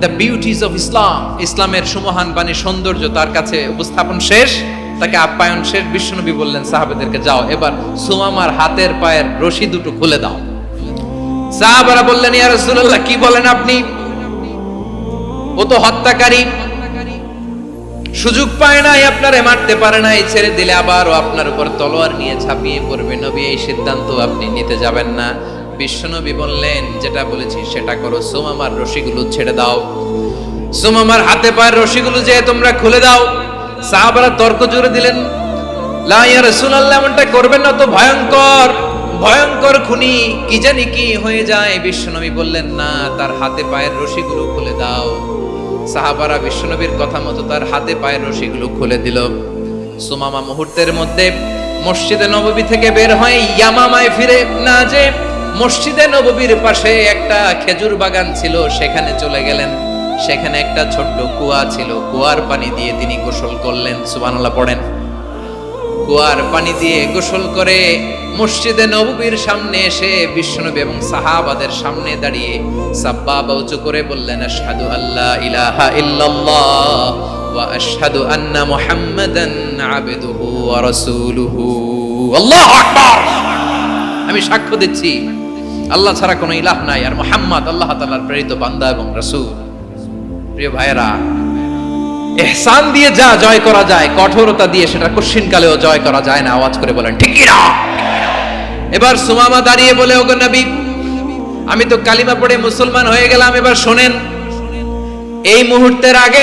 The beauties of Islam ইসলামের সুমহান বাণী সৌন্দর্য তার কাছে উপস্থাপন শেষ। তাকে আপ্যায়ন শেষ। বিশ্বনবী বললেন, সাহাবেদেরকে যাও, এবার সুমামার হাতের পায়ের রশি দুটো খুলে দাও। সাহাবারা বললেন, ইয়া রাসূলুল্লাহ, কি বলেন আপনি? ও তো হত্যাকারী। সুযোগ পায় নাই, আপনারে মারতে পারে নাই, ছেড়ে দিলে আবারও আপনার উপর তলোয়ার নিয়ে ছাপিয়ে পড়বে। নবী, এই সিদ্ধান্ত আপনি নিতে যাবেন না। বিশ্বনবী বললেন, যেটা বলেছি সেটা করো। সোমামার রশিগুলো ছেড়ে দাও। সোমামার হাতে পায়ের রশিগুলো যে তোমরা খুলে দাও। সাহাবারা তর্ক জুড়ে দিলেন, লা ইয়া রাসূলুল্লাহ, এমনটা করবেন না তো ভয়ঙ্কর ভয়ঙ্কর খুনি, কি জানি কি হয়ে যায়? বিশ্বনবী বললেন, না, তার হাতে পায়ের রশিগুলো খুলে দাও। সাহাবারা বিশ্বনবীর কথা মতো তার হাতে পায়ের রশিগুলো খুলে দিল। সুমামা মুহূর্তের মধ্যে মসজিদে নববী থেকে বের হয়ে ইয়ামামায় ফিরে না যে মসজিদে নববীর পাশে একটা খেজুর বাগান ছিল, সেখানে চলে গেলেন। সেখানে একটা ছোট্ট কুয়া ছিল, কুয়ার পানি দিয়ে তিনি গোসল করলেন, সুবহানাল্লাহ পড়েন। কুয়ার পানি দিয়ে গোসল করে মসজিদে নববীর সামনে এসে বিশ্বনবী এবং সাহাবাদের সামনে দাঁড়িয়ে সাব্বাবা উঁচু করে বললেন, আশহাদু আল্লাহ ইলাহা ইল্লাল্লাহ ওয়া আশহাদু আন্না মুহাম্মাদান আবদুহু ওয়া রাসূলুহু। আল্লাহু আকবার! আমি সাক্ষ্য দিচ্ছি আল্লাহ ছাড়া কোনো ইলাহ নাই। আর মোহাম্মদ আল্লাহ তালার প্রেরিত বান্দা এবং রাসূল। প্রিয় ভাইয়েরা এহসান দিয়ে যা জয় করা যায়, কঠোরতা দিয়ে সেটা কঠিন কালেও জয় করা যায় না। আওয়াজ করে বলেন, ঠিক না? এবার সুমামা দাঁড়িয়ে বলে, ওগো নবী, আমি তো কালিমা পড়ে মুসলমান হয়ে গেলাম। এবার শোনেন, এই মুহূর্তের আগে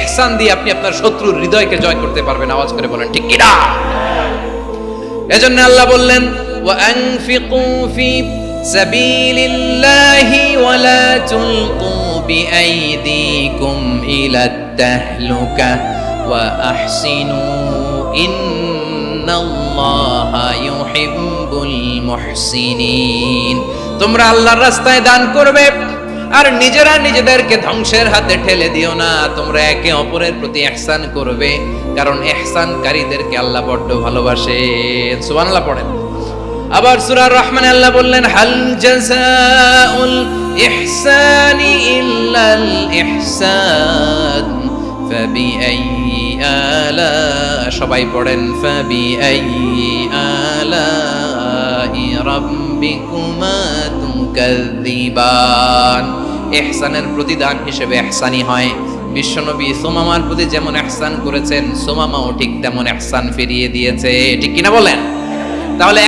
এহসান দিয়ে আপনি আপনার শত্রুর হৃদয়কে জয় করতে পারবেন, আওয়াজ করে বলেন, ঠিক কিনা? এজন্য আল্লাহ বললেন ওয়াংফিকু ফি সাবিলিল্লাহি ওয়ালা তুলকু বিআইদিকুম ইলা তাহলুকা ওয়া আহসিনু ইন্নাল্লাহা ইউহিব্বুল মুহসিনিন. তোমরা আল্লাহর রাস্তায় দান করবে আর নিজেরা নিজেদেরকে ধ্বংসের হাতে ঠেলে দিও না। তোমরা একে অপরের প্রতি ইহসান করবে, কারণ ইহসানকারীদেরকে আল্লাহ বড্ড ভালোবাসে। সুবহানাল্লাহ পড়েন। আবার সূরা রহমান আল্লাহ বললেন, হাল জাযাউল ইহসানি ইল্লাল ইহসান ফাবিআইয়ি আলা সবাই পড়েন ফাবিআইয়ি আলাই রাব্বিকুমা তুকাযিবান ইহসানের প্রতিদান হিসেবে ইহসানি হয়। বিশ্বনবী সোমামার প্রতি যেমন ইহসান করেছেন, সোমামাও ঠিক তেমন ইহসান ফিরিয়ে দিয়েছে। ঠিক কিনা বলেন? তাহলে